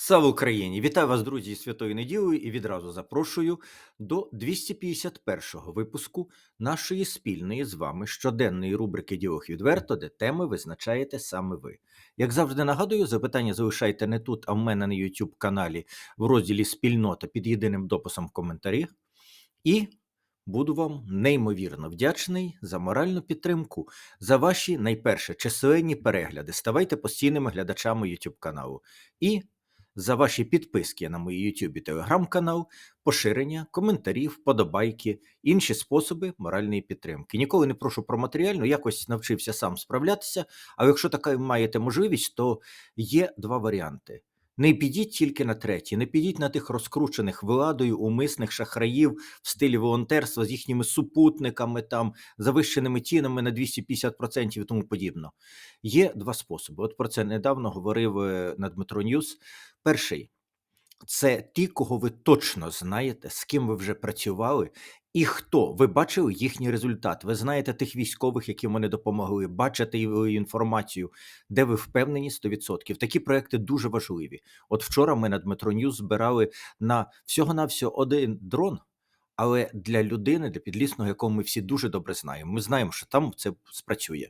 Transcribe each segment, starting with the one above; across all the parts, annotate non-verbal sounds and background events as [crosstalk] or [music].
Слава Україні! Вітаю вас, друзі, святою неділею і відразу запрошую до 251-го випуску нашої спільної з вами щоденної рубрики Діалог відверто, де теми визначаєте саме ви. Як завжди нагадую, запитання залишайте не тут, а в мене на YouTube каналі в розділі Спільнота під єдиним дописом в коментарі. І буду вам неймовірно вдячний за моральну підтримку, за ваші найперше численні перегляди. Ставайте постійними глядачами YouTube каналу. І за ваші підписки на мій YouTube телеграм-канал, поширення, коментарі, вподобайки, інші способи моральної підтримки. Ніколи не прошу про матеріальну, якось навчився сам справлятися. Але якщо така маєте можливість, то є два варіанти. Не підіть тільки на третій, не підіть на тих розкручених владою умисних шахраїв в стилі волонтерства з їхніми супутниками, там завищеними цінами на 250% і тому подібно. Є два способи. От про це недавно говорив е, на Дмитро Ньюс. Перший це ті, кого ви точно знаєте, з ким ви вже працювали, і хто ви бачили їхній результат. Ви знаєте тих військових, які вони допомогли, бачите інформацію, де ви впевнені 100%. Такі проекти дуже важливі. От вчора ми на Дмитро Ньюс збирали на всього-навсього один дрон. Але для людини, для підлісного, якого ми всі дуже добре знаємо, ми знаємо, що там це спрацює.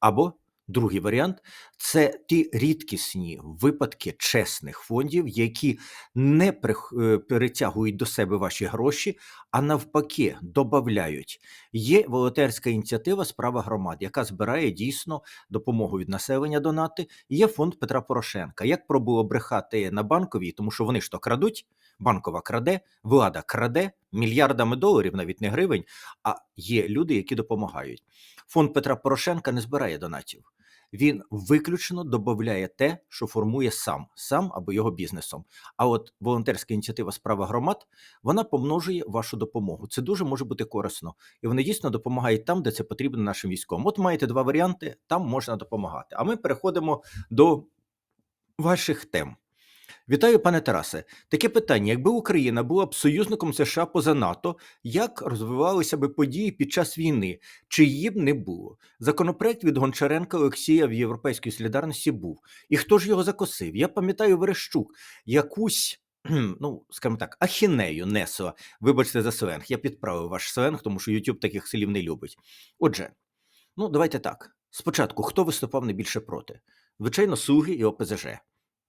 Або Другий варіант це ті рідкісні випадки чесних фондів, які не е, перетягують до себе ваші гроші, а навпаки додають. Є волонтерська ініціатива Справа громад, яка збирає дійсно допомогу від населення донати. Є фонд Петра Порошенка. Як пробувало брехати на банковій, тому що вони ж то крадуть, банкова краде, влада краде мільярдами доларів, навіть не гривень. А є люди, які допомагають. Фонд Петра Порошенка не збирає донатів. Він виключно додає те, що формує сам, сам або його бізнесом. А от волонтерська ініціатива Справа громад вона помножує вашу допомогу. Це дуже може бути корисно, і вони дійсно допомагають там, де це потрібно нашим військовим. От маєте два варіанти, там можна допомагати. А ми переходимо до ваших тем. Вітаю, пане Тарасе. Таке питання: якби Україна була б союзником США поза НАТО, як розвивалися б події під час війни? Чи її б не було? Законопроект від Гончаренка Олексія в Європейській солідарності був. І хто ж його закосив? Я пам'ятаю Верещук, якусь. Ну, скажімо так, ахінею несла. Вибачте за сленг. Я підправив ваш сленг, тому що YouTube таких слів не любить. Отже, ну давайте так. Спочатку, хто виступав найбільше проти? Звичайно, Суги і ОПЗЖ.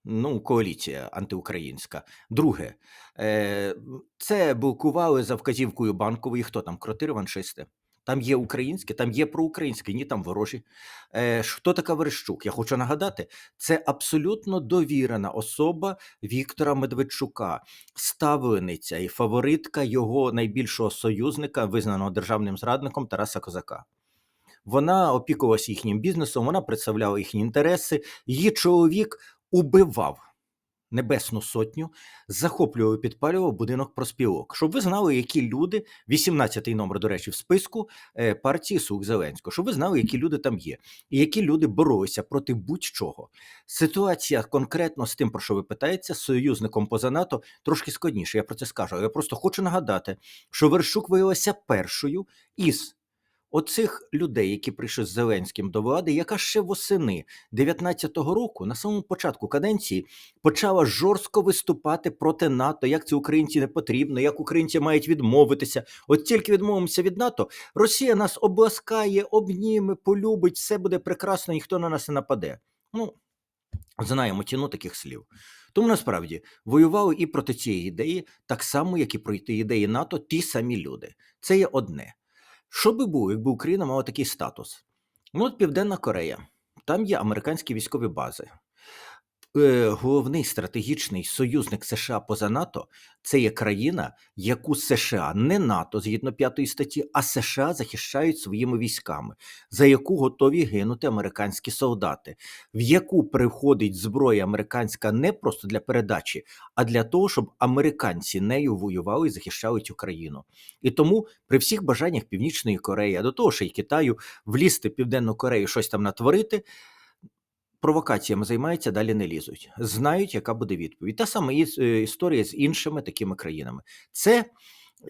Ну, коаліція антиукраїнська. Друге, е, це блокували за вказівкою банкової. Хто там? Кроти реваншисти. Там є українське, там є проукраїнське, ні, там ворожі. Е, хто така Верещук? Я хочу нагадати, це абсолютно довірена особа Віктора Медведчука, ставлениця і фаворитка його найбільшого союзника, визнаного державним зрадником Тараса Козака. Вона опікувалася їхнім бізнесом, вона представляла їхні інтереси. Її чоловік убивав Небесну Сотню, захоплював і підпалював будинок проспілок. Щоб ви знали, які люди, 18-й номер, до речі, в списку е, партії Сук Зеленського, щоб ви знали, які люди там є, і які люди боролися проти будь-чого. Ситуація конкретно з тим, про що ви питаєте, союзником поза НАТО, трошки складніше. Я про це скажу. Я просто хочу нагадати, що Вершук виявилася першою із оцих людей, які прийшли з Зеленським до влади, яка ще восени 19-го року, на самому початку каденції, почала жорстко виступати проти НАТО, як це українці не потрібно, як українці мають відмовитися. От тільки відмовимося від НАТО, Росія нас обласкає, обніме, полюбить, все буде прекрасно, ніхто на нас не нападе. Ну, знаємо ціну таких слів. Тому насправді воювали і проти цієї ідеї, так само, як і проти ідеї НАТО, ті самі люди. Це є одне. Що би було, якби Україна мала такий статус? Ну, от Південна Корея, там є американські військові бази. Е, головний стратегічний союзник США поза НАТО це є країна, яку США не НАТО згідно п'ятої статті, а США захищають своїми військами, за яку готові гинути американські солдати, в яку приходить зброя американська не просто для передачі, а для того, щоб американці нею воювали і захищали цю країну. І тому при всіх бажаннях Північної Кореї, а до того ж і Китаю влізти в Південну Корею, щось там натворити провокаціями займаються, далі не лізуть. Знають, яка буде відповідь. Та сама е, історія з іншими такими країнами. Це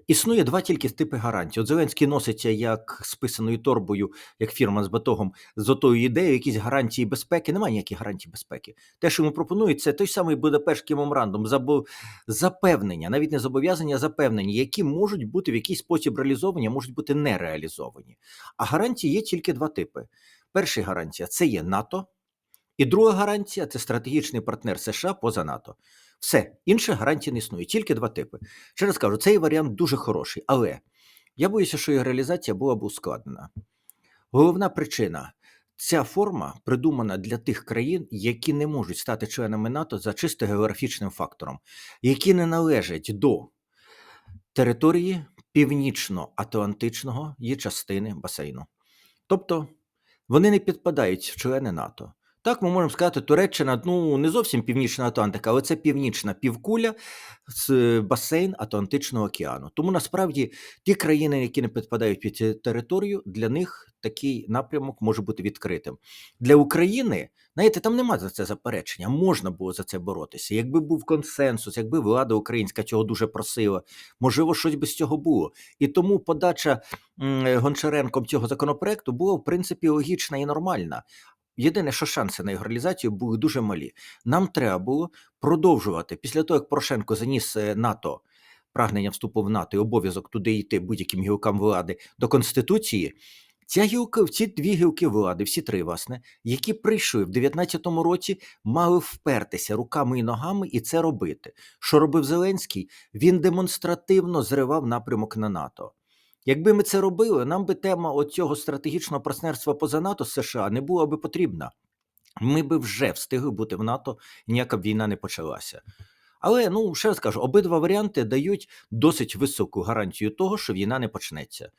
Існує два тільки типи гарантій. От Зеленський носиться як списаною торбою, як фірма з батогом, з отою ідеєю, якісь гарантії безпеки. Немає ніяких гарантій безпеки. Те, що йому пропонують, це той самий Будапештський меморандум, запевнення, навіть не зобов'язання, а запевнення, які можуть бути в якийсь спосіб реалізовані, а можуть бути не реалізовані. А гарантії є тільки два типи. Перша гарантія це є НАТО, і друга гарантія це стратегічний партнер США поза НАТО. Все, інших гарантій не існує, тільки два типи. Ще раз кажу, цей варіант дуже хороший, але я боюся, що його реалізація була б ускладнена. Головна причина ця форма придумана для тих країн, які не можуть стати членами НАТО за чисто географічним фактором, які не належать до території північно-атлантичного її частини басейну. Тобто вони не підпадають в члени НАТО. Так, ми можемо сказати, Туреччина ну не зовсім північна Атлантика, але це північна півкуля з басейн Атлантичного океану. Тому насправді ті країни, які не підпадають під цю територію, для них такий напрямок може бути відкритим. Для України, знаєте, там нема за це заперечення. Можна було за це боротися. Якби був консенсус, якби влада українська цього дуже просила, можливо, щось би з цього було. І тому подача Гончаренком цього законопроекту була в принципі логічна і нормальна. Єдине, що шанси на його реалізацію були дуже малі. Нам треба було продовжувати після того, як Порошенко заніс е, НАТО прагнення вступу в НАТО і обов'язок туди йти будь-яким гілкам влади до Конституції. Ця гілка, ці дві гілки влади, всі три, власне, які прийшли в 19-му році, мали впертися руками і ногами і це робити. Що робив Зеленський? Він демонстративно зривав напрямок на НАТО. Якби ми це робили, нам би тема оцього стратегічного партнерства поза НАТО США не була би потрібна. Ми би вже встигли бути в НАТО, ніяка б війна не почалася. Але ну ще раз кажу, обидва варіанти дають досить високу гарантію того, що війна не почнеться.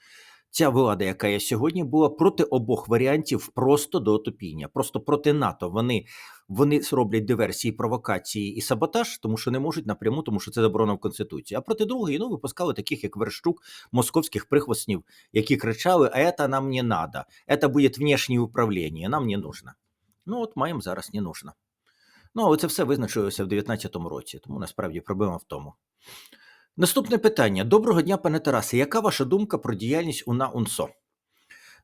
Ця влада, яка є сьогодні, була проти обох варіантів просто до отопіння, просто проти НАТО. Вони, вони роблять диверсії, провокації і саботаж, тому що не можуть напряму, тому що це заборонено в Конституції. А проти другої ну, випускали таких, як Верштук, московських прихвостнів, які кричали: А це нам не надо, це буде внешнє управління, нам не нужно. Ну, от маємо зараз не нужно. Ну, але це все визначилося в 2019 році, тому насправді проблема в тому. Наступне питання. Доброго дня, пане Тарасе. Яка ваша думка про діяльність УНА УНСО?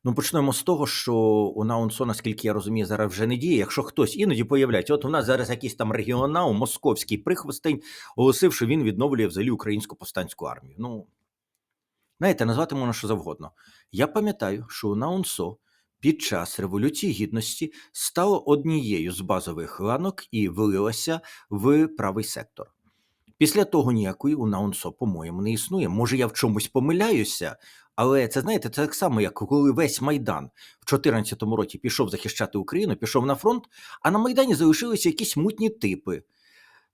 Ну, почнемо з того, що УНА УНСО, наскільки я розумію, зараз вже не діє. Якщо хтось іноді появляється, от у нас зараз якийсь там регіонал, московський прихвостень, оголосив, що він відновлює взагалі українську повстанську армію. Ну, знаєте, назвати можна що завгодно. Я пам'ятаю, що УНА УНСО під час Революції Гідності стало однією з базових ланок і вилилася в правий сектор. Після того ніякої УНА УНСО, по-моєму, не існує. Може, я в чомусь помиляюся, але це знаєте, це так само, як коли весь Майдан в 2014 році пішов захищати Україну, пішов на фронт, а на Майдані залишилися якісь мутні типи.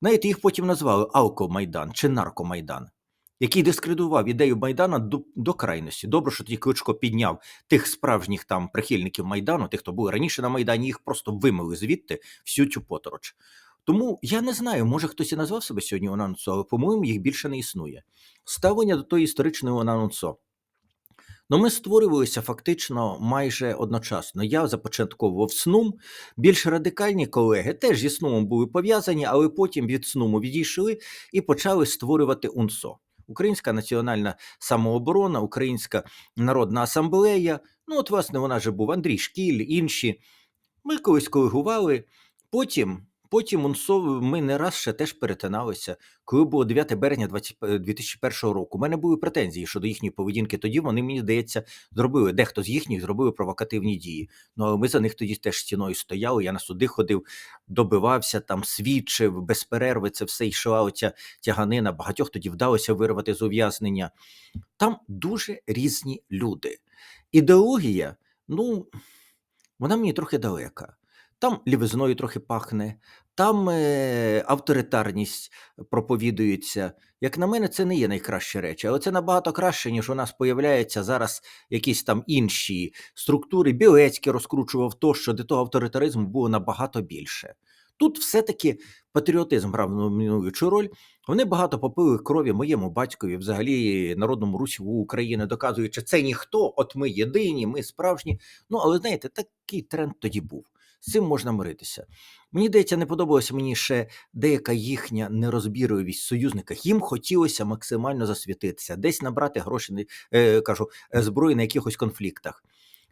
Знаєте, їх потім назвали Алкомайдан чи Наркомайдан, який дискредитував ідею Майдана до, до крайності. Добре, що тоді Кличко підняв тих справжніх там прихильників Майдану, тих, хто були раніше на Майдані, їх просто вимили звідти всю цю потороч. Тому я не знаю, може хтось і назвав себе сьогодні Онансо, але, по-моєму, їх більше не існує. Ставлення до тої історичної Онансо. Ну, ми створювалися фактично майже одночасно. Я започатковував СНУМ. Більш радикальні колеги теж зі СНУМом були пов'язані, але потім від СНУМу відійшли і почали створювати УНСО. Українська національна самооборона, Українська народна асамблея. Ну, от, власне, вона же був Андрій Шкіль, інші. Ми колись коригували. Потім, потім УНСО ми не раз ще теж перетиналися. Коли було 9 березня 20 2001 року, у мене були претензії щодо їхньої поведінки. Тоді вони, мені здається, зробили дехто з їхніх зробили провокативні дії. Ну але ми за них тоді теж стіною стояли. Я на суди ходив, добивався там, свідчив без перерви. Це все йшла оця тяганина. Багатьох тоді вдалося вирвати з ув'язнення. Там дуже різні люди. Ідеологія, ну вона мені трохи далека. Там лівизною трохи пахне, там е, авторитарність проповідується. Як на мене, це не є найкращі речі, але це набагато краще, ніж у нас появляються зараз якісь там інші структури. Білецький розкручував то, що до того авторитаризму було набагато більше. Тут все-таки патріотизм грав домінуючу роль. Вони багато попили крові моєму батькові, взагалі народному русіву України, доказуючи, це ніхто, от ми єдині, ми справжні. Ну, але знаєте, такий тренд тоді був. Цим можна миритися. Мені здається, не подобалося мені ще деяка їхня нерозбірливість в союзниках. Їм хотілося максимально засвітитися, десь набрати гроші, е, кажу, е, зброї на якихось конфліктах.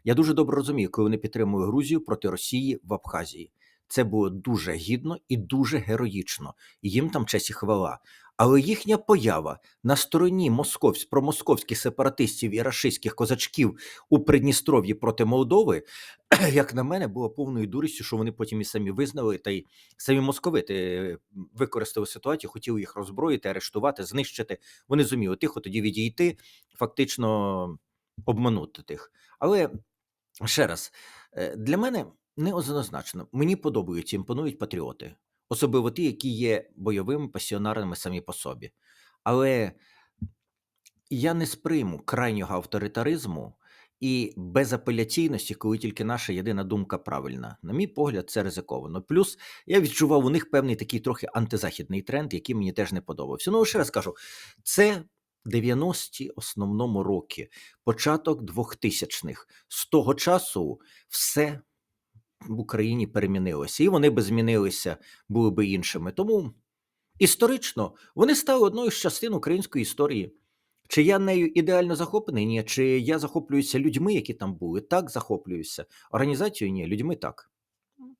Я дуже добре розумію, коли вони підтримують Грузію проти Росії в Абхазії. Це було дуже гідно і дуже героїчно, їм там честь і хвала. Але їхня поява на стороні московсь, промосковських сепаратистів і рашистських козачків у Придністров'ї проти Молдови, [clears throat] як на мене, було повною дурістю, що вони потім і самі визнали, та й самі московити е, використали ситуацію, хотіли їх роззброїти, арештувати, знищити. Вони зуміли тихо тоді відійти, фактично обманути тих. Але ще раз, е, для мене неоднозначно. Мені подобаються, імпонують патріоти, особливо ті, які є бойовими пасіонарними самі по собі. Але я не сприйму крайнього авторитаризму і безапеляційності, коли тільки наша єдина думка правильна. На мій погляд, це ризиковано. Плюс я відчував у них певний такий трохи антизахідний тренд, який мені теж не подобався. Ну, ще раз кажу, це 90-ті основному роки, початок 2000-х. З того часу все в Україні перемінилося, і вони би змінилися, були би іншими. Тому історично вони стали одною з частин української історії. Чи я нею ідеально захоплений? Ні. Чи я захоплююся людьми, які там були? Так, захоплююся. Організацією ні, людьми так.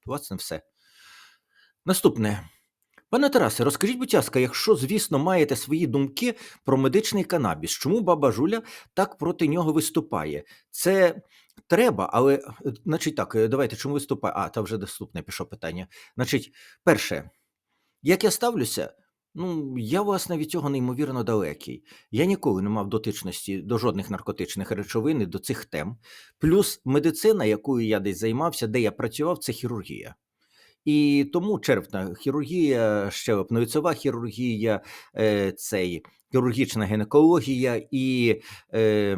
Власне, все. Наступне. Пане Тарасе, розкажіть, будь ласка, якщо, звісно, маєте свої думки про медичний канабіс, чому баба Жуля так проти нього виступає? Це треба, але, значить, так, е, давайте, чому виступає? А, та вже доступне пішло питання. Значить, перше, як я ставлюся? Ну, я, власне, від цього неймовірно далекий. Я ніколи не мав дотичності до жодних наркотичних речовин і до цих тем. Плюс медицина, якою я десь займався, де я працював, це хірургія. І тому черепна хірургія, щелепно-лицева хірургія, е, цей, хірургічна гінекологія і е,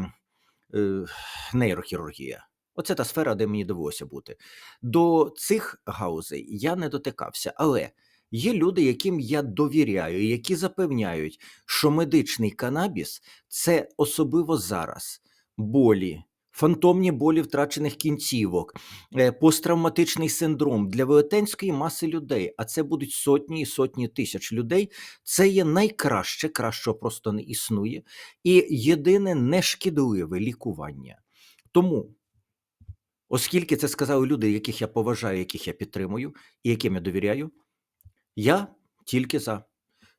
нейрохірургія. Оце та сфера, де мені довелося бути. До цих гаузей я не дотикався, але є люди, яким я довіряю, які запевняють, що медичний канабіс це особливо зараз болі, фантомні болі втрачених кінцівок, е, посттравматичний синдром для велетенської маси людей, а це будуть сотні і сотні тисяч людей. Це є найкраще, кращого просто не існує, і єдине нешкідливе лікування. Тому, оскільки це сказали люди, яких я поважаю, яких я підтримую і яким я довіряю, я тільки за.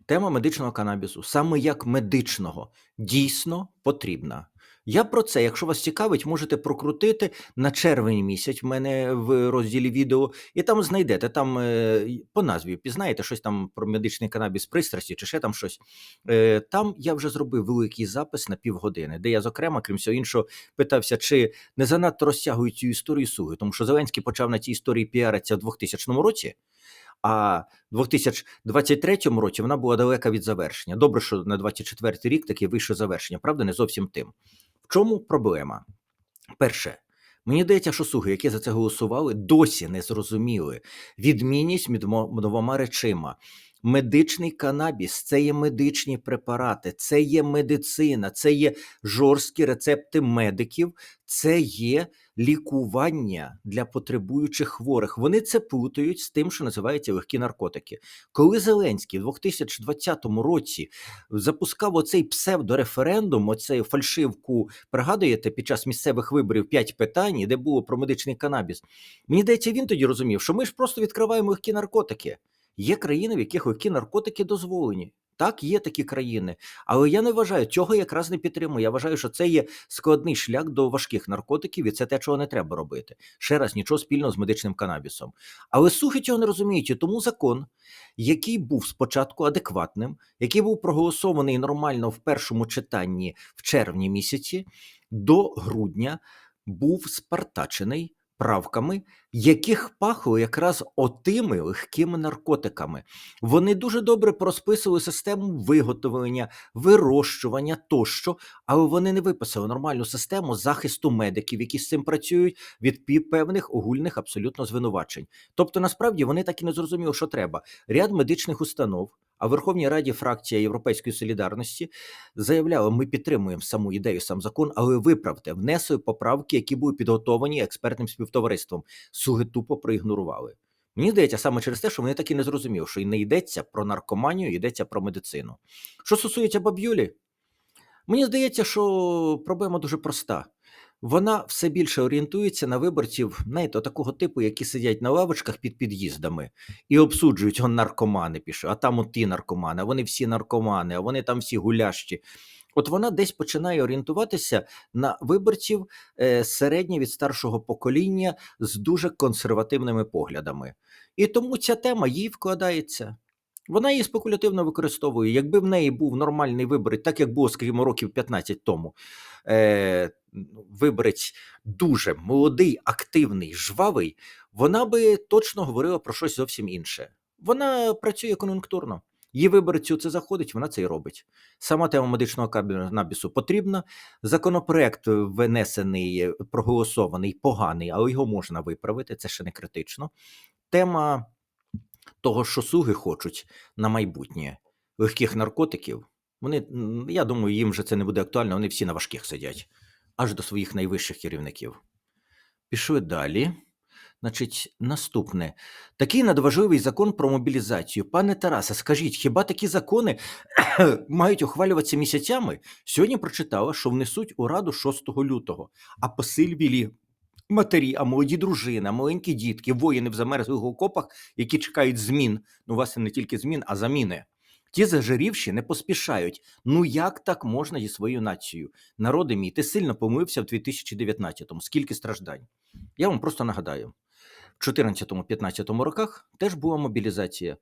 Тема медичного канабісу, саме як медичного, дійсно потрібна. Я про це, якщо вас цікавить, можете прокрутити на червень місяць в мене в розділі відео, і там знайдете там е, по назві пізнаєте щось там про медичний канабіс пристрасті чи ще там щось. Е, Там я вже зробив великий запис на півгодини, де я, зокрема, крім всього іншого, питався, чи не занадто розтягують цю історію суги, тому що Зеленський почав на цій історії піаритися в 2000 році. А в 2023 році вона була далека від завершення. Добре, що на 24 рік таки вийшло завершення, правда, не зовсім тим. В чому проблема? Перше, мені здається, що слуги, які за це голосували, досі не зрозуміли відмінність між двома речима. Медичний канабіс це є медичні препарати, це є медицина, це є жорсткі рецепти медиків, це є лікування для потребуючих хворих. Вони це плутають з тим, що називається легкі наркотики. Коли Зеленський в 2020 році запускав оцей псевдореферендум, оцей фальшивку, пригадуєте, під час місцевих виборів п'ять питань, де було про медичний канабіс. Мені здається, він тоді розумів, що ми ж просто відкриваємо легкі наркотики. Є країни, в яких легкі наркотики дозволені. Так, є такі країни, але я не вважаю, цього якраз не підтримую. Я вважаю, що це є складний шлях до важких наркотиків, і це те, чого не треба робити. Ще раз нічого спільного з медичним канабісом. Але сухи цього не розуміють, тому закон, який був спочатку адекватним, який був проголосований нормально в першому читанні в червні місяці, до грудня був спартачений правками, яких пахло якраз отими легкими наркотиками. Вони дуже добре просписували систему виготовлення, вирощування тощо, але вони не виписали нормальну систему захисту медиків, які з цим працюють від певних огульних абсолютно звинувачень. Тобто, насправді вони так і не зрозуміли, що треба. Ряд медичних установ, А в Верховній Раді фракція Європейської солідарності заявляла, ми підтримуємо саму ідею, сам закон, але виправте, внесли поправки, які були підготовані експертним співтовариством. Суги тупо проігнорували. Мені здається, саме через те, що вони так і не зрозуміли, що і не йдеться про наркоманію, йдеться про медицину. Що стосується баб'юлі, мені здається, що проблема дуже проста. Вона все більше орієнтується на виборців, знаєте, такого типу, які сидять на лавочках під під'їздами і обсуджують, он наркомани пішли, а там от ті наркомани, а вони всі наркомани, а вони там всі гулящі. От вона десь починає орієнтуватися на виборців е, середньо від старшого покоління з дуже консервативними поглядами. І тому ця тема їй вкладається. Вона її спекулятивно використовує. Якби в неї був нормальний виборець, так як було, скажімо, років 15 тому, е, виборець дуже молодий, активний, жвавий, вона би точно говорила про щось зовсім інше. Вона працює кон'юнктурно. Її виборцю це заходить, вона це і робить. Сама тема медичного канабісу потрібна. Законопроект винесений, проголосований, поганий, але його можна виправити, це ще не критично. Тема того, що суги хочуть на майбутнє легких наркотиків, вони, я думаю, їм вже це не буде актуально, вони всі на важких сидять, аж до своїх найвищих керівників. Пішли далі. Значить, наступне. Такий надважливий закон про мобілізацію. Пане Тарасе, скажіть, хіба такі закони [coughs] мають ухвалюватися місяцями? Сьогодні прочитала, що внесуть у Раду 6 лютого, а посильвілі матері, а молоді дружини, а маленькі дітки, воїни в замерзлих окопах, які чекають змін. Ну, власне, не тільки змін, а заміни. Ті зажирівші не поспішають. Ну як так можна зі своєю нацією? Народи мій, ти сильно помилився в 2019-му. Скільки страждань? Я вам просто нагадаю: в 2014-15 роках теж була мобілізація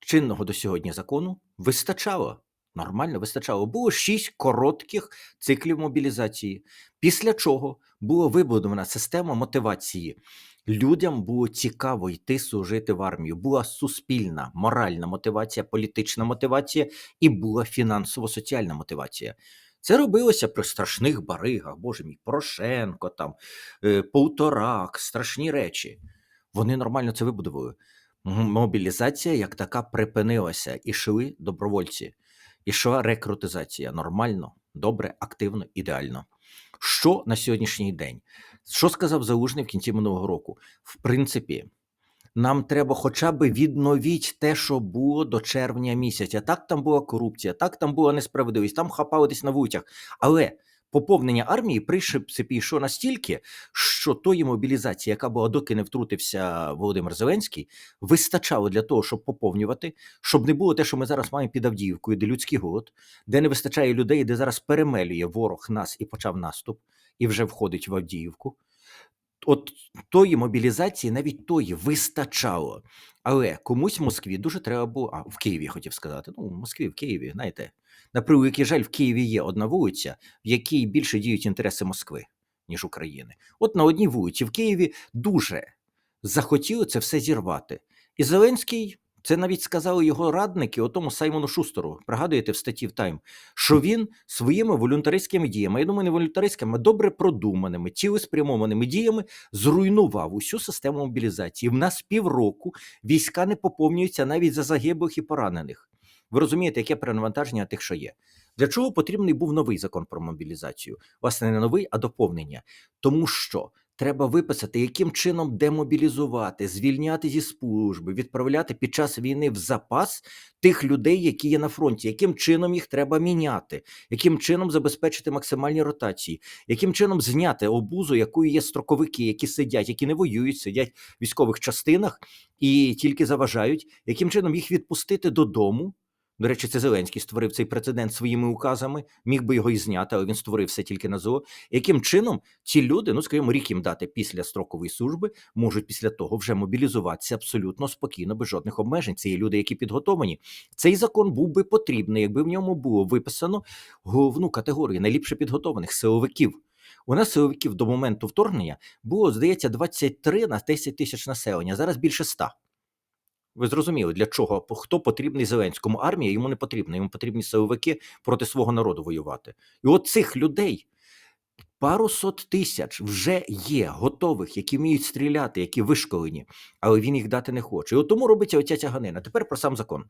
чинного до сьогодні закону. Вистачало. Нормально вистачало. Було шість коротких циклів мобілізації, після чого була вибудована система мотивації. Людям було цікаво йти служити в армію. Була суспільна, моральна мотивація, політична мотивація і була фінансово-соціальна мотивація. Це робилося при страшних баригах, боже мій, Порошенко, там, е, Полторак, страшні речі. Вони нормально це вибудували. Мобілізація як така припинилася, і йшли добровольці, ішла рекрутизація. Нормально, добре, активно, ідеально. Що на сьогоднішній день? Що сказав Залужний в кінці минулого року? В принципі, нам треба хоча б відновити те, що було до червня місяця. Так там була корупція, так там була несправедливість, там хапали десь на вулицях. Але поповнення армії при принципі настільки, що тої мобілізації, яка була доки не втрутився Володимир Зеленський, вистачало для того, щоб поповнювати, щоб не було те, що ми зараз маємо під Авдіївкою, де людський голод, де не вистачає людей, де зараз перемелює ворог нас і почав наступ, і вже входить в Авдіївку. От тої мобілізації, навіть тої вистачало. Але комусь в Москві дуже треба було. А в Києві хотів сказати. Ну, в Москві, в Києві, знаєте. На превеликий жаль, в Києві є одна вулиця, в якій більше діють інтереси Москви, ніж України. От на одній вулиці в Києві дуже захотіли це все зірвати. І Зеленський, це навіть сказали його радники, отому Саймону Шустеру, пригадуєте в статті в Тайм, що він своїми волюнтаристськими діями, я думаю, не волюнтаристськими, а добре продуманими, цілеспрямованими діями зруйнував усю систему мобілізації. В нас півроку війська не поповнюються навіть за загиблих і поранених. Ви розумієте, яке перенавантаження тих, що є. Для чого потрібний був новий закон про мобілізацію? Власне, не новий, а доповнення. Тому що треба виписати, яким чином демобілізувати, звільняти зі служби, відправляти під час війни в запас тих людей, які є на фронті, яким чином їх треба міняти, яким чином забезпечити максимальні ротації, яким чином зняти обузу, якою є строковики, які сидять, які не воюють, сидять в військових частинах і тільки заважають, яким чином їх відпустити додому. До речі, це Зеленський створив цей прецедент своїми указами, міг би його і зняти, але він створив все тільки на ЗО. Яким чином ці люди, ну скажімо, рік їм дати після строкової служби, можуть після того вже мобілізуватися абсолютно спокійно, без жодних обмежень. Це є люди, які підготовані. Цей закон був би потрібний, якби в ньому було виписано головну категорію найліпше підготованих силовиків. У нас силовиків до моменту вторгнення було, здається, 23 на 10 тисяч населення, зараз більше 100. Ви зрозуміли, для чого хто потрібний Зеленському? Армія йому не потрібна, йому потрібні силовики проти свого народу воювати. І от цих людей пару сот тисяч вже є готових, які вміють стріляти, які вишколені, але він їх дати не хоче. І от тому робиться оця тяганина. Тепер про сам закон.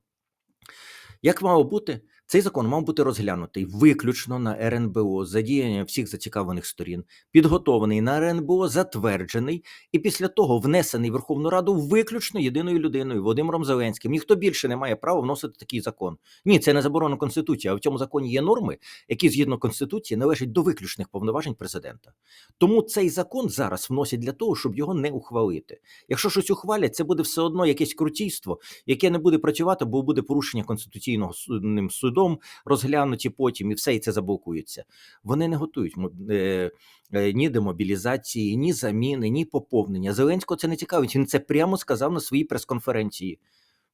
Як мало бути? Цей закон мав бути розглянутий виключно на РНБО з задіянням всіх зацікавлених сторін, підготований на РНБО, затверджений і після того внесений в Верховну Раду виключно єдиною людиною Володимиром Зеленським. Ніхто більше не має права вносити такий закон. Ні, це не заборонено Конституції, а в цьому законі є норми, які згідно Конституції належать до виключних повноважень президента. Тому цей закон зараз вносять для того, щоб його не ухвалити. Якщо щось ухвалять, це буде все одно якесь крутійство, яке не буде працювати, бо буде порушення конституційного судним судом, розглянуті потім, і все і це заблокується. Вони не готують е, е, ні демобілізації, ні заміни, ні поповнення. Зеленського це не цікавить. Він це прямо сказав на своїй прес-конференції.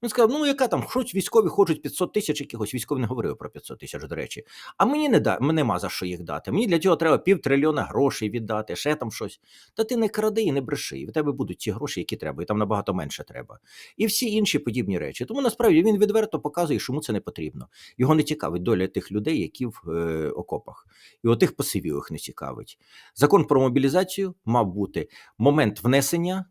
Він сказав: ну яка там, хоч військові хочуть 500 тисяч якихось, військові не говорили про 500 тисяч, до речі. А мені не да, нема за що їх дати. Мені для цього треба півтрильйона грошей віддати, ще там щось. Та ти не кради і не бреши. і В тебе будуть ті гроші, які треба, і там набагато менше треба. І всі інші подібні речі. Тому насправді він відверто показує, що йому це не потрібно. Його не цікавить доля тих людей, які в е, окопах. І отих посивілих не цікавить. Закон про мобілізацію мав бути момент внесення.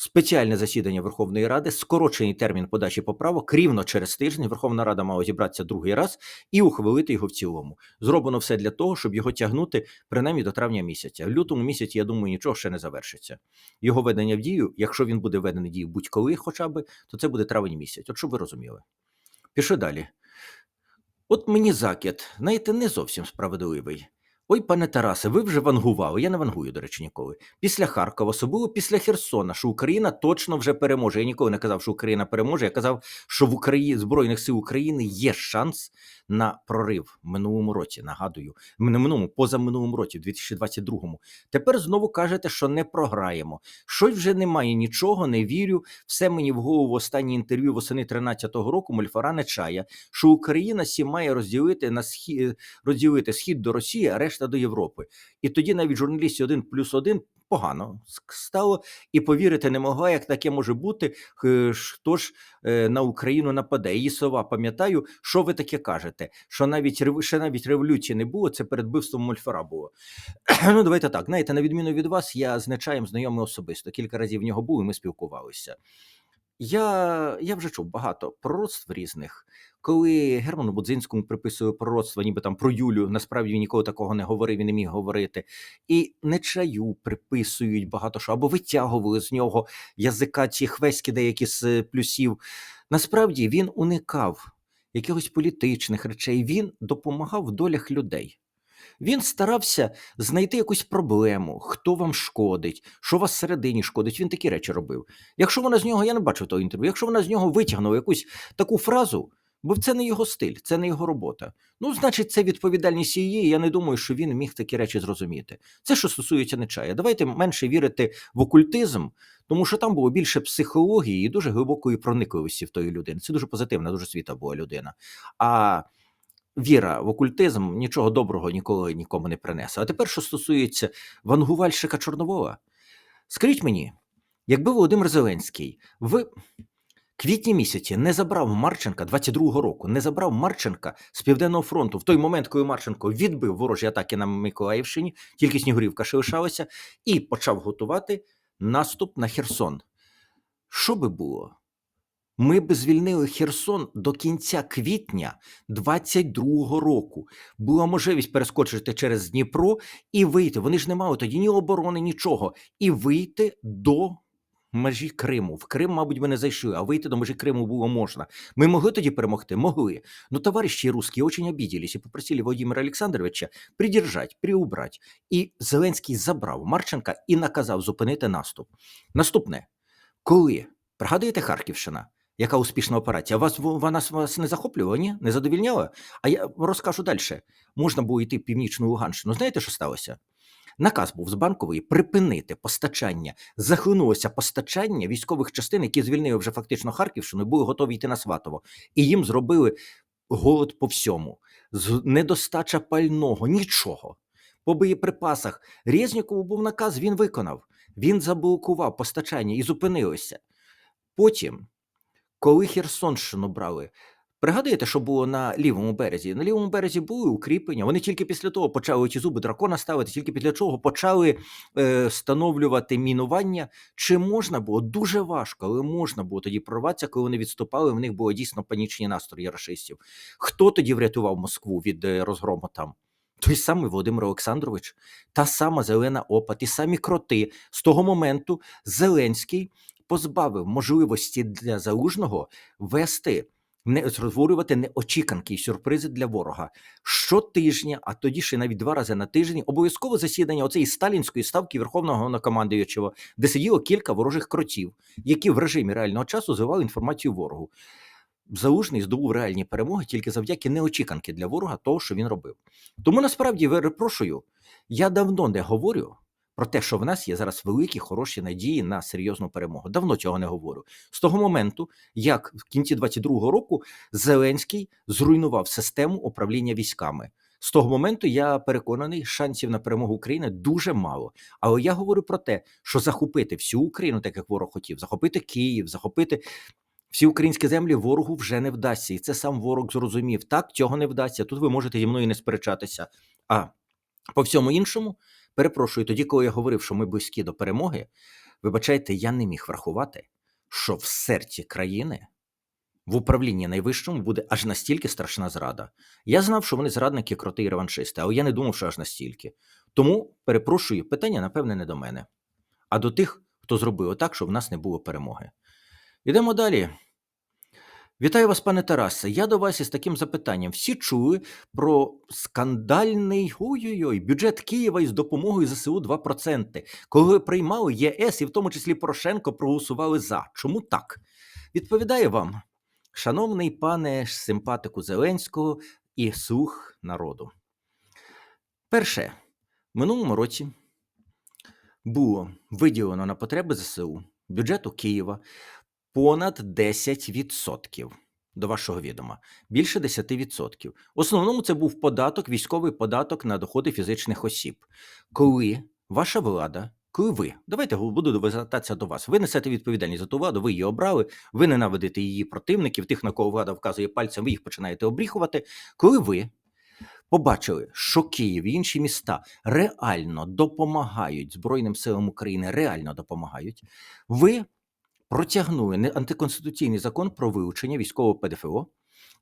Спеціальне засідання Верховної Ради, скорочений термін подачі поправок, рівно через тиждень Верховна Рада мала зібратися другий раз і ухвалити його в цілому. Зроблено все для того, щоб його тягнути принаймні до травня місяця. В лютому місяці, я думаю, нічого ще не завершиться. Його ведення в дію, якщо він буде введений в дію будь-коли, хоча б, то це буде травень місяць. От щоб ви розуміли. Пішли далі. От мені закид, знаєте, не зовсім справедливий. Ой, пане Тарасе, ви вже вангували. Я не вангую, до речі, ніколи. Після Харкова, особливо після Херсона, що Україна точно вже переможе. Я ніколи не казав, що Україна переможе. Я казав, що в Україні Збройних сил України є шанс на прорив в минулому році. Нагадую, не минулому, позаминулому році, в 2022-му. Тепер знову кажете, що не програємо. Щось вже немає нічого, не вірю. Все мені в голову останнє інтерв'ю восени 13-го року Мольфара не чая, що Україна сі має розділити на схід, розділити схід до Росії, а решта до Європи. І тоді навіть журналісті один плюс один погано стало і повірити не могла, як таке може бути. Хто ж е, на Україну нападе? Її слова пам'ятаю, що ви таке кажете? Що навіть ще навіть революції не було, це перед вбивством Мольфара було. [clears throat] ну, давайте так. Знаєте, на відміну від вас, я з Нечаєм знайомий особисто. Кілька разів в нього був, і ми спілкувалися. Я, я вже чув багато пророцтв різних. Коли Герману Будзинському приписує пророцтва, ніби там про Юлю, насправді він ніколи такого не говорив і не міг говорити. І Нечаю приписують багато що, або витягували з нього язика ці хвеськи деякі з е, плюсів. Насправді він уникав якихось політичних речей, він допомагав в долях людей. Він старався знайти якусь проблему, хто вам шкодить, що вас всередині шкодить. Він такі речі робив. Якщо вона з нього, я не бачив того інтерв'ю, якщо вона з нього витягнула якусь таку фразу, бо це не його стиль, це не його робота. Ну, значить, це відповідальність її. Я не думаю, що він міг такі речі зрозуміти. Це що стосується нечая. Давайте менше вірити в окультизм, тому що там було більше психології і дуже глибокої проникливості в тої людини. Це дуже позитивна, дуже світа була людина. А віра в окультизм нічого доброго ніколи нікому не принесе. А тепер, що стосується вангувальщика Чорновола, скажіть мені, якби Володимир Зеленський в квітні місяці не забрав Марченка 22-го року, не забрав Марченка з Південного фронту в той момент, коли Марченко відбив ворожі атаки на Миколаївщині, тільки Снігурівка ще лишалася, і почав готувати наступ на Херсон. Що би було? Ми б звільнили Херсон до кінця квітня 22-го року. Була можливість перескочити через Дніпро і вийти. Вони ж не мали тоді ні оборони, нічого. І вийти до межі Криму. В Крим, мабуть, ми не зайшли, а вийти до межі Криму було можна. Ми могли тоді перемогти? Могли. Но товарищи русские очень обиделись и попросили Владимира Олександровича придержать, приубрать. І Зеленський забрав Марченка і наказав зупинити наступ. Наступне, коли пригадуєте Харківщина? Яка успішна операція? Вас вона вас не захоплювала, ні? Не задовільняла? А я розкажу далі. Можна було йти в північну Луганщину. Знаєте, що сталося? Наказ був з банкової припинити постачання. Захлинулося постачання військових частин, які звільнили вже фактично Харківщину, і були готові йти на Сватово. І їм зробили голод по всьому. З недостача пального, нічого. По боєприпасах Резнікову був наказ, він виконав. Він заблокував постачання і зупинилося. Потім, коли Херсонщину брали, Пригадуєте, що було на лівому березі? На лівому березі були укріплення. Вони тільки після того почали ті зуби дракона ставити, тільки після чого почали е, встановлювати мінування. Чи можна було дуже важко, але можна було тоді прорватися, коли вони відступали. В них були дійсно панічні настрої рашистів. Хто тоді врятував Москву від е, розгрому там? Той самий Володимир Олександрович, та сама зелена опа, ті самі кроти. З того моменту Зеленський позбавив можливості для залужного вести не розтворювати неочіканки і сюрпризи для ворога. Щотижня, а тоді ще навіть два рази на тиждень, обов'язково засідання оцеї сталінської ставки Верховного Головнокомандуючого, де сиділо кілька ворожих кротів, які в режимі реального часу звивали інформацію ворогу. Залужний здобув реальні перемоги тільки завдяки неочіканки для ворога того, що він робив. Тому насправді перепрошую, я давно не говорю про те, що в нас є зараз великі хороші надії на серйозну перемогу. Давно цього не говорю. З того моменту, як в кінці 22-го року Зеленський зруйнував систему управління військами. З того моменту я переконаний, шансів на перемогу України дуже мало. Але я говорю про те, що захопити всю Україну, так як ворог хотів, захопити Київ, захопити всі українські землі ворогу вже не вдасться, і це сам ворог зрозумів. Так, цього не вдасться. Тут ви можете зі мною не сперечатися. А по всьому іншому, перепрошую, тоді, коли я говорив, що ми близькі до перемоги, вибачайте, я не міг врахувати, що в серці країни. В управлінні найвищому буде аж настільки страшна зрада. Я знав, що вони зрадники, кроти і реваншисти, але я не думав, що аж настільки. Тому перепрошую, питання, напевне, не до мене, а до тих, хто зробив так, щоб в нас не було перемоги. Йдемо далі. Вітаю вас, пане Тарасе. Я до вас із таким запитанням. Всі чули про скандальний ой-ой-ой, бюджет Києва із допомогою ЗСУ 2%. Коли приймали ЄС, і в тому числі Порошенко проголосували за. Чому так? Відповідає вам, шановний пане симпатику Зеленського і слух народу. Перше, в минулому році було виділено на потреби ЗСУ бюджету Києва понад 10% до вашого відома, більше 10%. В основному це був податок, військовий податок на доходи фізичних осіб. Коли ваша влада, коли ви, давайте буду звертатися до вас, ви несете відповідальність за ту владу, ви її обрали, ви ненавидите її противників, тих, на кого влада вказує пальцем, ви їх починаєте обріхувати. Коли ви побачили, що Київ і інші міста реально допомагають Збройним силам України, реально допомагають, ви протягнули антиконституційний закон про вилучення військового ПДФО,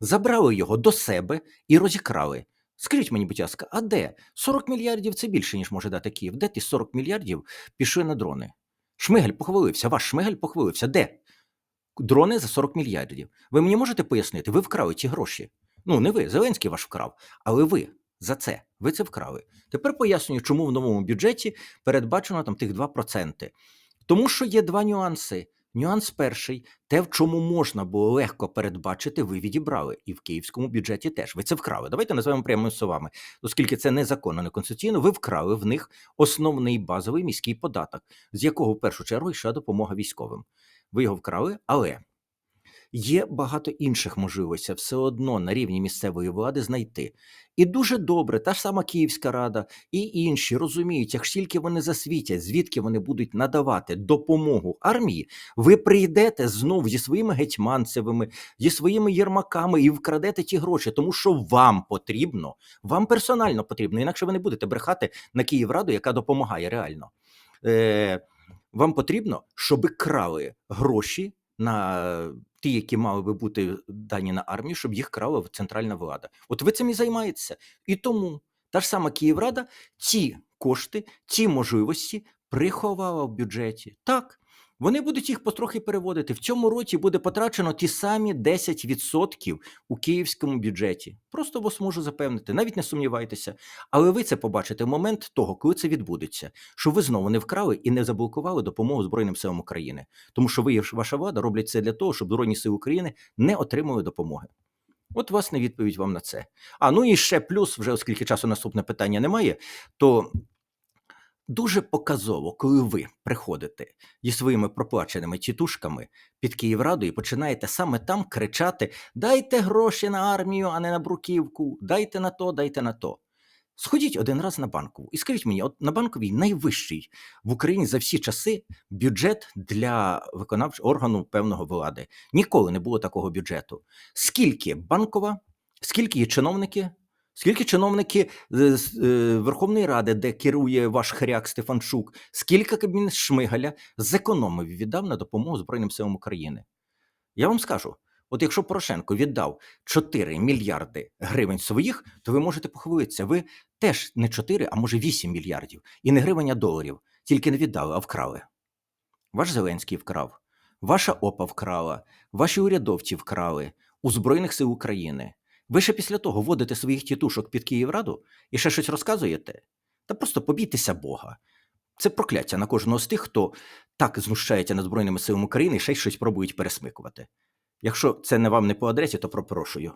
забрали його до себе і розікрали. Скажіть мені, будь ласка, а де? 40 мільярдів це більше, ніж може дати Київ. Де ті 40 мільярдів пішли на дрони? Шмигель похвалився, ваш Шмигель похвалився. Де? Дрони за 40 мільярдів. Ви мені можете пояснити? Ви вкрали ті гроші. Ну, не ви, Зеленський ваш вкрав, але ви за це. Ви це вкрали. Тепер пояснюю, чому в новому бюджеті передбачено там тих 2%. Тому що є два нюанси. Нюанс перший, те, в чому можна було легко передбачити, ви відібрали. І в київському бюджеті теж. Ви це вкрали. Давайте називаємо прямими словами. Оскільки це незаконно, неконституційно, ви вкрали в них основний базовий міський податок, з якого в першу чергу йшла допомога військовим. Ви його вкрали, але є багато інших можливостей все одно на рівні місцевої влади знайти. І дуже добре, та ж сама Київська рада і інші розуміють, як тільки вони засвітять, звідки вони будуть надавати допомогу армії, ви прийдете знов зі своїми гетьманцевими, зі своїми єрмаками і вкрадете ті гроші, тому що вам потрібно, вам персонально потрібно, інакше ви не будете брехати на Київраду, яка допомагає реально. Е, вам потрібно, щоб крали гроші на ті, які мали би бути дані на армію, щоб їх крала центральна влада. От ви цим і займаєтеся. І тому та ж сама Київрада ці кошти, ці можливості приховала в бюджеті. Так. Вони будуть їх потрохи переводити. В цьому році буде потрачено ті самі 10% у київському бюджеті. Просто вас можу запевнити, навіть не сумнівайтеся. Але ви це побачите в момент того, коли це відбудеться, що ви знову не вкрали і не заблокували допомогу Збройним силам України. Тому що ви і ваша влада роблять це для того, щоб Збройні сили України не отримали допомоги. От власне відповідь вам на це. А ну і ще плюс, вже оскільки часу наступне питання немає, то дуже показово, коли ви приходите зі своїми проплаченими тітушками під Київраду і починаєте саме там кричати: Дайте гроші на армію, а не на бруківку, дайте на то, дайте на то. Сходіть один раз на банкову і скажіть мені, от на банковій найвищий в Україні за всі часи бюджет для виконавчого органу певного влади. Ніколи не було такого бюджету. Скільки банкова, скільки є чиновники, скільки чиновники е, е, Верховної Ради, де керує ваш хряк Стефанчук, скільки кабінет Шмигаля зекономив і віддав на допомогу Збройним силам України? Я вам скажу: от якщо Порошенко віддав 4 мільярди гривень своїх, то ви можете похвалитися. Ви теж не 4, а може 8 мільярдів. І не гривень, а доларів. Тільки не віддали, а вкрали. Ваш Зеленський вкрав, ваша ОПА вкрала, ваші урядовці вкрали у Збройних сил України. Ви ще після того водите своїх тітушок під Київраду і ще щось розказуєте? Та просто побійтеся Бога. Це прокляття на кожного з тих, хто так знущається над Збройними силами України і ще й щось пробують пересмикувати. Якщо це не вам не по адресі, то пропрошую.